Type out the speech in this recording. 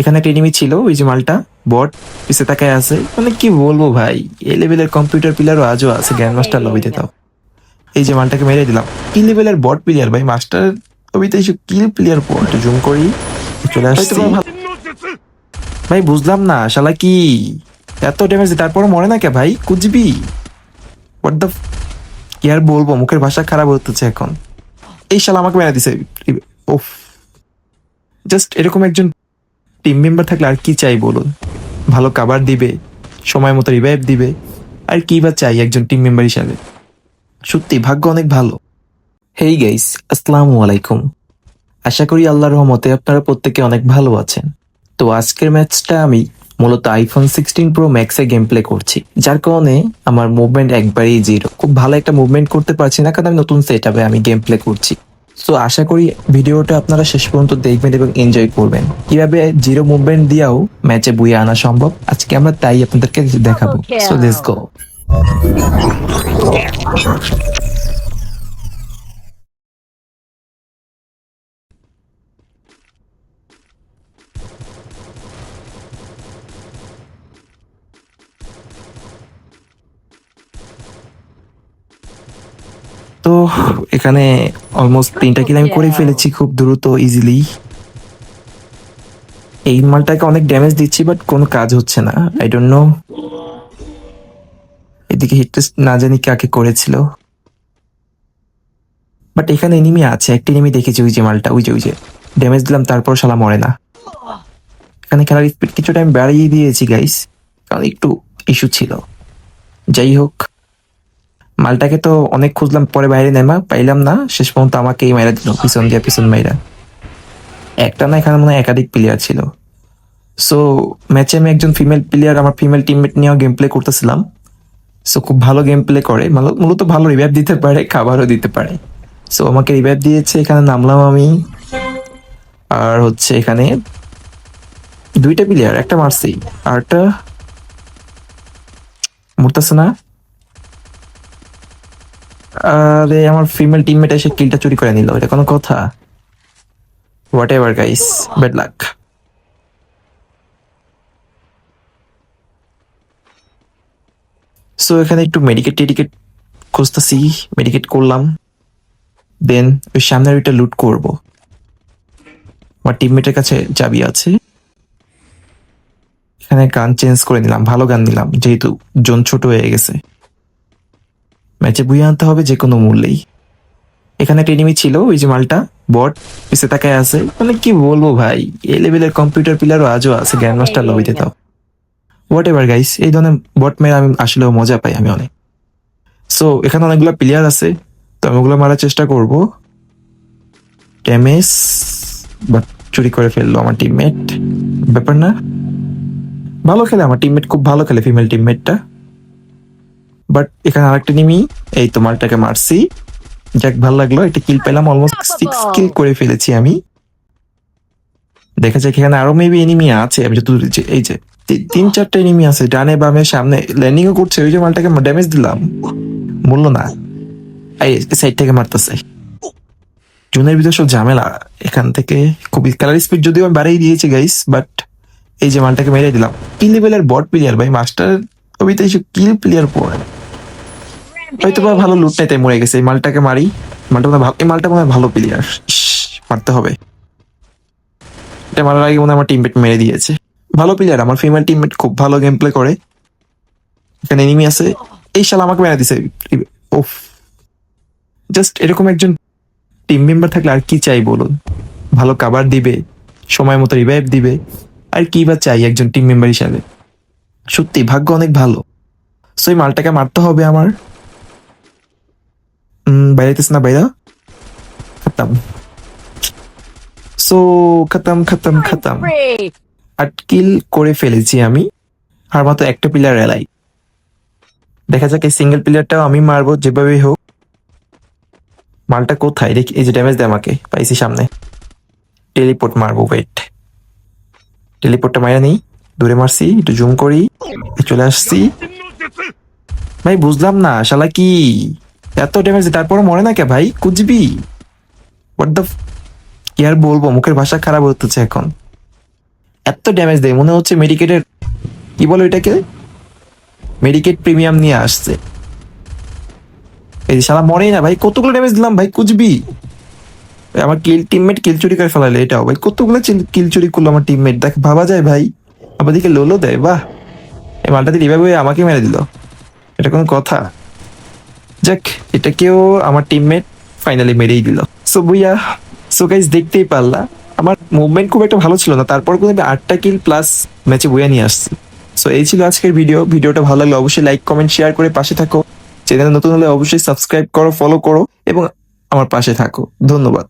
এখানে একটা এনিমি ছিল ওই যে মালটা বট পিছে তাকায় আছে। মানে কি বলব ভাই এ লেভেলের কম্পিউটার প্লেয়ারও আজও আছে গ্র্যান্ড মাস্টার লবিতে তাও এই যে মালটাকে মেরে দিলাম। কি লেভেলের বট প্লেয়ার ভাই? মাস্টার লবিতে এসে কিল প্লেয়ার বট জুম করি চলে আসছি। ভাই বুঝলাম না শালা কি? এত ড্যামেজ তারপরে মরে না কে ভাই? কুজবি হোয়াট দ্য কি আর বলব মুখের ভাষা খারাপ হতেছে এখন। এই শালা আমাকে মেরে দিছে। ওফ জাস্ট এরকম একজন টিম মেম্বার থাকলে আর কি চাই বলুন? ভালো কাবার দিবে, সময় মতো রিভাইভ দিবে, আর কি বা চাই একজন টিম মেম্বার হিসাবে? সত্যি, ভাগ্য অনেক ভালো। হেই গাইস আসসালামু আলাইকুম। আশা করি আল্লাহর রহমতে আপনারা প্রত্যেকে অনেক ভালো আছেন। তো আজকের ম্যাচটা আমি মূলত আইফোন সিক্সটিন প্রো ম্যাক্সে গেম প্লে করছি। যার কারণে আমার মুভমেন্ট একবারেই জিরো খুব ভালো একটা মুভমেন্ট করতে পারছি না, কারণ আমি নতুন সেট আমি গেম প্লে করছি। সো আশা করি ভিডিওটা আপনারা শেষ পর্যন্ত দেখবেন এবং এনজয় করবেন। কীভাবে জিরো মুভমেন্ট দিয়েও ম্যাচে বুয়ে আনা সম্ভব? আজকে আমরা তাই আপনাদেরকে দেখাবো। সো লেটস গো তো এখানে অলমোস্ট তিনটা কিল আমি করে ফেলেছি খুব দ্রুত ইজিলি এই মালটাকে অনেক ড্যামেজ দিচ্ছি বাট কোনো কাজ হচ্ছে না। আই ডোন্ট নো এদিকে হিট না জানি কাকে করেছিল। বাট এখানে এনিমি আছে একটা এনিমি দেখেছি ওই যে মালটা ওই যে ওই যে। ড্যামেজ দিলাম তারপর শালা মরে না। এখানে খেলার স্পিড কিছুটা আমি বাড়িয়ে দিয়েছি গাইস কারণ একটু ইস্যু ছিল। যাই হোক। মালটাকে তো অনেক খুঁজলাম, পরে বাইরে নেমা পাইলাম না। শেষ পর্যন্ত আমাকেই মেরা দিল, পিছন দিয়ে পিছন মাইরা। একটা না এখানে মনে হয় একাধিক প্লেয়ার ছিল। সো ম্যাচে আমি একজন ফিমেল প্লেয়ার আমার ফিমেল টিমমেট নিয়েও গেম প্লে করতেছিলাম। সো খুব ভালো গেম প্লে করে। মাল- মূলত ভালো রিভাইভ দিতে পারে, খাবারও দিতে পারে। সো আমাকে রিভাইভ দিয়েছে, এখানে নামলাম আমি। আর হচ্ছে এখানে দুইটা প্লেয়ার একটা মারছি আরটা মরতেছে না। আরে আমার ফিমেল টিমমেট এসে কিলটা চুরি করে নিল, এটা কোনো কথা? Whatever guys bad luck so এখানে একটু মেডিকেট টেডিকেট খুঁজতেছি মেডিকেট করলাম। দেন ওই সামনের ওইটা লুট করব। আমার টিমমেটের কাছে চাবি আছে। এখানে গান চেঞ্জ করে নিলাম, ভালো গান নিলাম, যেহেতু জোন ছোট হয়ে গেছে। ম্যাচে বুয়ে আনতে হবে যে কোনো মূল্যেই। এখানে একটা এনিমি ছিল ওই যে মালটা বট পিছে তাকায় আছে। মানে কি বলব ভাই এই লেভেলের কম্পিউটার প্লেয়ারও আজও আছে গ্র্যান্ড মাস্টার লবিতে তাও। হোয়াট এভার গাইস এই ধরনের বট মেরে আমি আসলেও মজা পাই আমি অনেক। সো এখানে অনেকগুলো প্লেয়ার আছে তো আমি ওগুলো মারার চেষ্টা করব। ড্যামেজ বাট চুরি করে ফেলল আমার টিমমেট ব্যাপার না। ভালো খেলে আমার টিমমেট খুব ভালো খেলে ফিমেল টিমমেটটা বাট এখানে আরেকটা নিমি এই তো মালটাকে মারছি। যাক ভালো লাগল এটা কিল পেলাম অলমোস্ট সিক্স কিল করে ফেলেছি আমি। দেখা যাক এখানে আরও মেবি এনিমি আছে। আমি যত এই যে তিন চারটা এনিমি আছে ডানে বামে সামনে। ল্যান্ডিংও করছে ওই যে মালটাকে ড্যামেজ দিলাম। বলল না। এই সাইড থেকে মারতেছে। জুনের ভিতরে সব ঝামেলা। এখান থেকে খুবই কালার স্পিড যদিও আমি বাড়িয়ে দিয়েছি গাইস বাট এই যে মালটাকে মেরে দিলাম। কি লেভেলের বট প্লেয়ার ভাই মাস্টার কবিতা এসে কিল প্লেয়ার পড়ে। হয়তো বা ভালো লুট নাই তাই মরে গেছে, এই মালটাকে মারি। মালটা মনে এই মালটা মনে ভালো প্লেয়ার মারতে হবে। এটা মারার আগে মনে আমার টিমমেট মেরে দিয়েছে। ভালো প্লেয়ার আমার ফিমেল টিমমেট খুব ভালো গেম প্লে করে। এখানে এনিমি আছে। এই শালা আমাকে মেরে দিছে। ওফ জাস্ট এরকম একজন টিম মেম্বার থাকলে আর কি চাই বলুন? ভালো কাবার দিবে, সময় মতো রিভাইভ দিবে। আর কি বা চাই একজন টিম মেম্বার হিসাবে? সত্যি, ভাগ্য অনেক ভালো। সো এই মালটাকে মারতে হবে আমার। উম, বাইরেতেছ না বাইরা খতম সো খতম খতম খতম. আট কিল করে ফেলেছি আমি আর মাত্র একটা প্লেয়ার এলাই দেখা যাক এই সিঙ্গেল প্লেয়ারটাও আমি মারবো যেভাবেই হোক মালটা কোথায় দেখি এই যে ড্যামেজ দেয় আমাকে পাইছি সামনে টেলিপোর্ট মারবো ওয়েট টেলিপোর্টটা মারা নেই দূরে মারছি একটু জুম করি চলে আসছি। ভাই বুঝলাম না শালা কি? এত ড্যামেজ তারপর মরে না কে ভাই? কুচবি। হোয়াট দ্য কি আর বলব? মুখের ভাষা খারাপ হতেছে এখন। এত ড্যামেজ দেয়। মনে হচ্ছে মেডিকেটের কি বলো এটাকে মেডিকেট প্রিমিয়াম নিয়ে আসছে। এই শালা মরেই না ভাই। কতগুলো ড্যামেজ দিলাম ভাই কুচবি। আমার কিল টিমমেট কিল চুরি করে ফেলালে এটাও। ভাই, কতগুলো কিল চুরি করল আমার টিমমেট দেখ, ভাবা যায় ভাই। আবার দিকে লোলো দেয়, বাহ। এই মালটা দিয়ে হয়ে আমাকে মেরে দিল। এটা কোনো কথা। যাক এটাকেও আমার টিমমেট ফাইনালি মেরেই দিল। সো বুইয়া সো গাইজ দেখতেই পারলা, আমার মুভমেন্ট খুব একটা ভালো ছিল না। তারপর কিন্তু আমি আটটা কিল প্লাস ম্যাচে বইয়া নিয়ে আসছি। সো এই ছিল আজকের ভিডিও ভিডিওটা ভালো লাগলে অবশ্যই লাইক কমেন্ট শেয়ার করে পাশে থাকো। চ্যানেল নতুন হলে অবশ্যই সাবস্ক্রাইব করো ফলো করো এবং আমার পাশে থাকো। ধন্যবাদ।